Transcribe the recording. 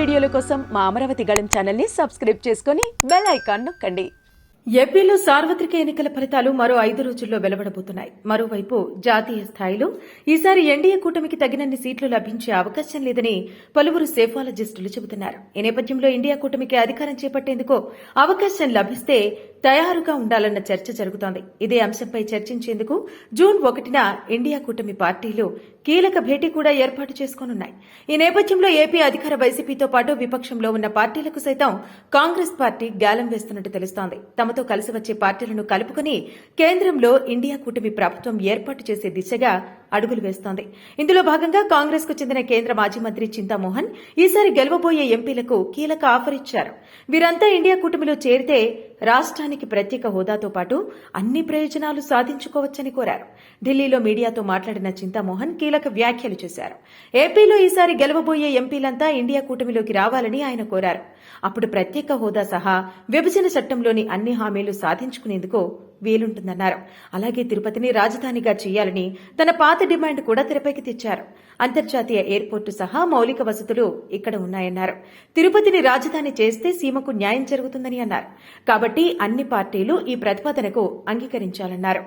కోసం మా అమరావతి గళం ఛానల్ని సబ్స్క్రైబ్ చేసుకుని బెల్ ఐకాన్ నొక్కండి. ఏపీలో సార్వత్రిక ఎన్నికల ఫలితాలు మరో ఐదు రోజుల్లో వెలువడబోతున్నాయి. మరోవైపు జాతీయ స్థాయిలో ఈసారి ఎన్డీఏ కూటమికి తగినన్ని సీట్లు లభించే అవకాశం లేదని పలువురు సేఫాలజిస్టులు చెబుతున్నారు. ఈ నేపథ్యంలో ఇండియా కూటమికి అధికారం చేపట్టేందుకు అవకాశం లభిస్తే తయారుగా ఉండాలన్న చర్చ జరుగుతోంది. ఇదే అంశంపై చర్చించేందుకు జూన్ ఒకటిన ఇండియా కూటమి పార్టీలు కీలక భేటీ కూడా ఏర్పాటు చేసుకోనున్నాయి. ఈ నేపథ్యంలో ఏపీ అధికార వైసీపీతో పాటు విపక్షంలో ఉన్న పార్టీలకు సైతం కాంగ్రెస్ పార్టీ గాలం వేస్తున్నట్టు తెలుస్తోంది. తమతో కలిసి వచ్చే పార్టీలను కలుపుకుని కేంద్రంలో ఇండియా కూటమి ప్రభుత్వం ఏర్పాటు చేసే దిశగా అడుగులు వేస్తోంది. ఇందులో భాగంగా కాంగ్రెస్కు చెందిన కేంద్ర మాజీ మంత్రి చింతామోహన్ ఈసారి గెలవబోయే ఎంపీలకు కీలక ఆఫర్ ఇచ్చారు. వీరంతా ఇండియా కూటమిలో చేరితే రాష్ట్రానికి ప్రత్యేక హోదాతో పాటు అన్ని ప్రయోజనాలు సాధించుకోవచ్చని కోరారు. ఢిల్లీలో మీడియాతో మాట్లాడిన చింతామోహన్ కీలక వ్యాఖ్యలు చేశారు. ఏపీలో ఈసారి గెలవబోయే ఎంపీలంతా ఇండియా కూటమిలోకి రావాలని ఆయన కోరారు. అప్పుడు ప్రత్యేక హోదా సహా విభజన చట్టంలోని అన్ని హామీలు సాధించుకునేందుకు వీలుంటుందన్నారు. అలాగే తిరుపతిని రాజధానిగా చేయాలని తన పాత డిమాండ్ కూడా తెరపైకి తెచ్చారు. అంతర్జాతీయ ఎయిర్పోర్టు సహా మౌలిక వసతులు ఇక్కడ ఉన్నాయన్నారు. తిరుపతిని రాజధాని చేస్తే సీమకు న్యాయం జరుగుతుందని అన్నారు. కాబట్టి అన్ని పార్టీలు ఈ ప్రతిపాదనకు అంగీకరించాలన్నారు.